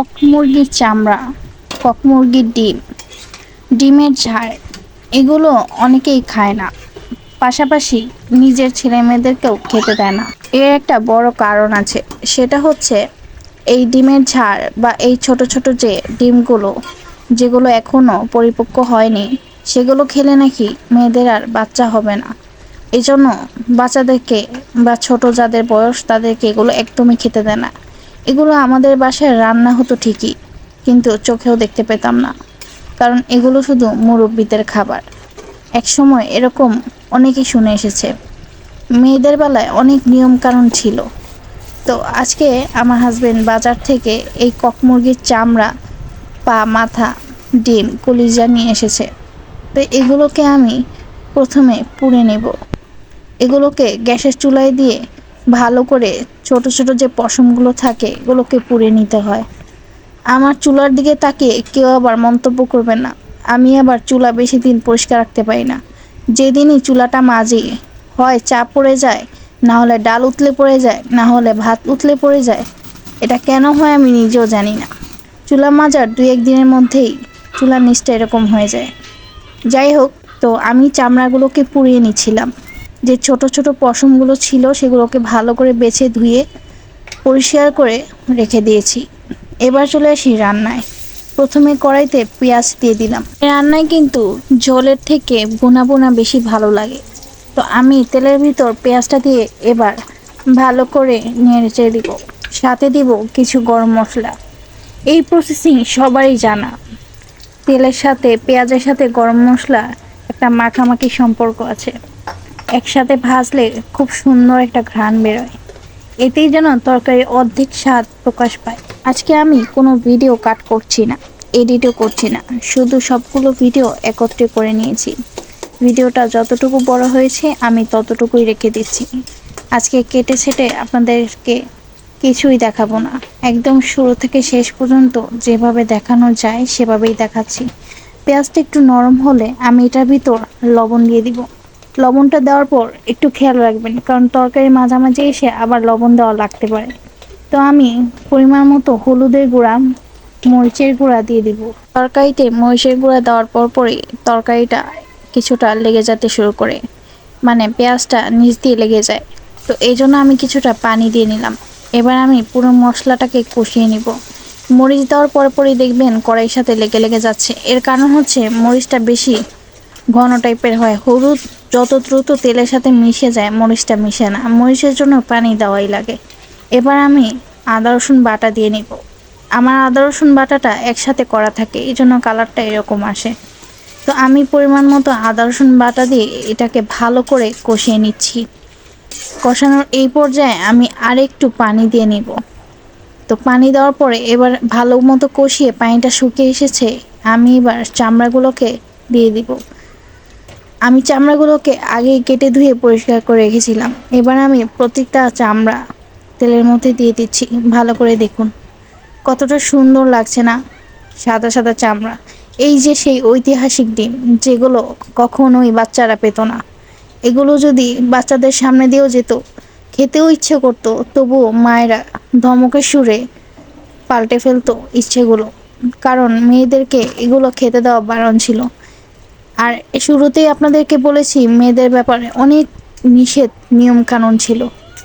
Cock মুরগির চামড়া cock মুরগির ডিম, ডিমের ঝাড়, এগুলো অনেকেই খায় না। পাশাপাশি নিজের ছেলে মেয়েদেরকেও খেতে দেয় না। এর একটা বড় কারণ আছে, সেটা হচ্ছে এই ডিমের ঝাড় বা এই ছোট ছোট যে ডিমগুলো, যেগুলো এখনও পরিপক্ক হয়নি, সেগুলো খেলে নাকি মেয়েদের আর বাচ্চা হবে না। এই জন্য বাচ্চাদেরকে বা ছোট যাদের বয়স, তাদেরকে এগুলো একদমই খেতে দেয় না। এগুলো আমাদের বাসায় রান্না হতো ঠিকই, কিন্তু চোখেও দেখতে পেতাম না। কারণ এগুলো শুধু মুরব্বীদের খাবার। একসময় এরকম অনেকেই শুনে এসেছে। মেয়েদের বেলায় অনেক নিয়ম কানুন ছিল। তো আজকে আমার হাজবেন্ড বাজার থেকে এই কক মুরগির চামড়া, পা, মাথা, ডিম, কলিজা নিয়ে এসেছে। তো এগুলোকে আমি প্রথমে পুড়ে নেব। এগুলোকে গ্যাসের চুলায় দিয়ে ভালো করে ছোট ছোট যে পশমগুলো থাকে, এগুলোকে পুড়ে নিতে হয়। আমার চুলার দিকে তাকিয়ে কেউ আবার মন্তব্য করবে না। আমি আবার চুলা বেশি দিন পরিষ্কার রাখতে পারি না। যেদিনই চুলাটা মাজি, হয় চা পড়ে যায়, না হলে ডাল উতলে পড়ে যায়, না হলে ভাত উতলে পড়ে যায়, এটা কেন হয় আমি নিজেও জানি না। চুলা মাজার দুই এক দিনের মধ্যেই চুলার নিচটা এরকম হয়ে যায়। যাই হোক, তো আমি চামড়াগুলোকে পুড়িয়ে নিচ্ছিলাম। যে ছোট ছোট পশমগুলো ছিল সেগুলোকে ভালো করে বেছে ধুয়ে পরিষ্কার করে রেখে দিয়েছি। এবার চলে আসি রান্নায়। প্রথমে কড়াইতে পেঁয়াজ দিয়ে দিলাম। রান্নায় কিন্তু ঝোলের থেকে বোনা বোনা বেশি ভালো লাগে। তো আমি তেলের ভিতর পেঁয়াজটা দিয়ে এবার ভালো করে নেড়ে দিব। সাথে দিব কিছু গরম মশলা। এই প্রসেসিং সবারই জানা। তেলের সাথে, পেঁয়াজের সাথে গরম মশলা একটা মাখামাখি সম্পর্ক আছে। একসাথে ভাজলে খুব সুন্দর একটা ঘ্রাণ বেরোয়। এতেই যেন তরকারি অর্ধেক স্বাদ প্রকাশ পায়। আজকে আমি কোনো ভিডিও কাট করছি না এডিটও করছি না। শুধু সবগুলো ভিডিও একত্রে করে নিয়েছি। ভিডিওটা যতটুকু বড় হয়েছে, আমি ততটুকুই রেখে দিচ্ছি। আজকে কেটে ছেটে আপনাদেরকে কিছুই দেখাবো না। একদম শুরু থেকে শেষ পর্যন্ত যেভাবে দেখানো যায়, সেভাবেই দেখাচ্ছি। পেঁয়াজটা একটু নরম হলে আমি এটার ভিতর লবণ দিয়ে দিব। লবণটা দেওয়ার পর একটু খেয়াল রাখবেন, কারণ তরকারি মাঝামাঝি এসে আবার লবণ দেওয়া লাগতে পারে। তো আমি পরিমাণ মতো হলুদের গুঁড়া, মরিচের গুঁড়া দিয়ে দিব। তরকারিতে মরিচের গুঁড়া দেওয়ার পর পরই তরকারিটা কিছুটা লেগে যেতে শুরু করে মানে পেঁয়াজটা নিচ দিয়ে লেগে যায়। তো এই জন্য আমি কিছুটা পানি দিয়ে নিলাম। এবার আমি পুরো মশলাটাকে কষিয়ে নিব। মরিচ দেওয়ার পর পরই দেখবেন কড়াইয়ের সাথে লেগে লেগে যাচ্ছে। এর কারণ হচ্ছে মরিচটা বেশি ঘন টাইপের হয়। হলুদ যত দ্রুত তেলের সাথে মিশে যায়, মরিচটা মিশে না। মরিচের জন্য পানি দেওয়াই লাগে। এবার আমি আদা, রসুন বাটা দিয়ে নিব। আমার আদা, রসুন বাটাটা একসাথে করা থাকে এই জন্য কালারটা এরকম আসে। তো আমি পরিমাণ মতো আদা, রসুন বাটা দিয়ে এটাকে ভালো করে কষিয়ে নিচ্ছি। কষানোর এই পর্যায়ে আমি আরেকটু পানি দিয়ে নিব। তো পানি দেওয়ার পরে এবার ভালো মতো কষিয়ে পানিটা শুকিয়ে এসেছে, আমি এবার চামড়াগুলোকে দিয়ে দিব। আমি চামড়াগুলোকে আগে কেটে ধুয়ে পরিষ্কার করে রেখেছিলাম। এবার আমি প্রত্যেকটা চামড়া তেলের মধ্যে দিয়ে দিচ্ছি। ভালো করে দেখুন। কতটা সুন্দর লাগছে না? সাদা সাদা চামড়া। এই যে সেই ঐতিহাসিক ডিম, যেগুলো কখনোই বাচ্চারা পেত না। এগুলো যদি বাচ্চাদের সামনে দিয়েও যেত, খেতেও ইচ্ছে করতো, তবুও মায়েরা ধমকের সুরে পাল্টে ফেলতো ইচ্ছেগুলো। কারণ মেয়েদেরকে এগুলো খেতে দেওয়া বারণ ছিল। আর শুরুতেই আপনাদেরকে বলেছি, মেয়েদের ব্যাপারে অনেক নিষেধ নিয়ম কানুন ছিল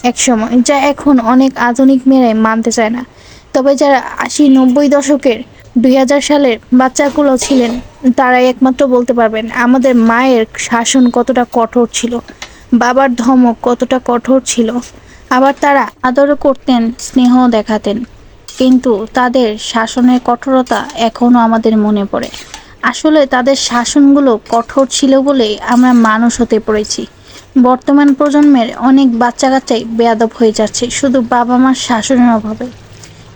এক সময়, যা এখন অনেক আধুনিক মেয়েরাই মানতে চায় না। তবে যারা আশি নব্বই দশকের দুই হাজার সালের বাচ্চাগুলো ছিলেন, তারাই একমাত্র বলতে পারবেন, আমাদের মায়ের শাসন কতটা কঠোর ছিল, বাবার ধমক কতটা কঠোর ছিল। আবার তারা আদরও করতেন, স্নেহ দেখাতেন, কিন্তু তাদের শাসনের কঠোরতা এখনও আমাদের মনে পড়ে। আসলে তাদের শাসনগুলো কঠোর ছিল বলেই আমরা মানুষ হতে পড়েছি। বর্তমান প্রজন্মের অনেক বাচ্চা কাচ্চাই বেয়াদব হয়ে যাচ্ছে শুধু বাবা মার শাসনের অভাবে।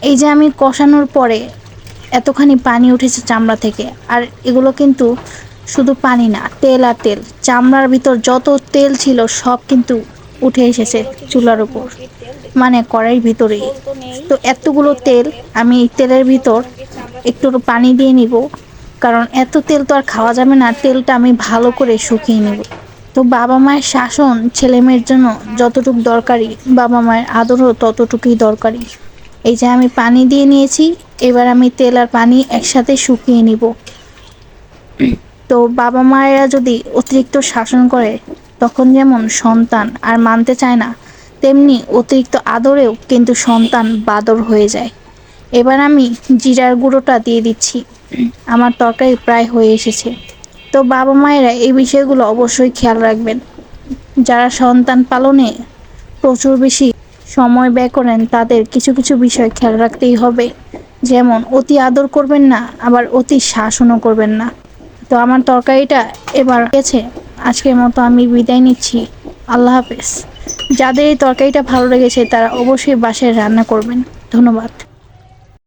এই যে আমি কষানোর পরে এতখানি পানি উঠেছে চামড়া থেকে, আর এগুলো কিন্তু শুধু পানি না, তেল আর তেল। চামড়ার ভিতর যত তেল ছিল সব কিন্তু উঠে এসেছে চুলার উপর মানে কড়াইয়ের ভিতরেই। তো এতগুলো তেল, আমি তেলের ভিতর একটু পানি দিয়ে নিব। কারণ এত তেল তো আর খাওয়া যাবে না, তেলটা আমি ভালো করে শুকিয়ে নেব। তো বাবা মায়ের শাসন ছেলে মেয়ের জন্য যতটুকু দরকারি, বাবা মায়ের আদরও ততটুকুই দরকারি। এই যে আমি পানি দিয়ে নিয়েছি, এবার আমি তেল আর পানি একসাথে শুকিয়ে নিব। তো বাবা মায়েরা যদি অতিরিক্ত শাসন করে, তখন যেমন সন্তান আর মানতে চায় না, তেমনি অতিরিক্ত আদরেও কিন্তু সন্তান বাদর হয়ে যায়। এবার আমি জিরার গুঁড়োটা দিয়ে দিচ্ছি। আমার তরকারি প্রায় হয়ে এসেছে। তো বাবা মায়েরা এই বিষয়গুলো অবশ্যই খেয়াল রাখবেন। যারা সন্তান পালনে প্রচুর বেশি সময় ব্যয় করেন, তাদের কিছু কিছু বিষয় খেয়াল রাখতেই হবে। যেমন, অতি আদর করবেন না, আবার অতি শাসনও করবেন না। তো আমার তরকারিটা এবার গেছে। আজকের মতো আমি বিদায় নিচ্ছি। আল্লাহ হাফেজ। যাদের এই তরকারিটা ভালো লেগেছে, তারা অবশ্যই বাসায় রান্না করবেন। ধন্যবাদ।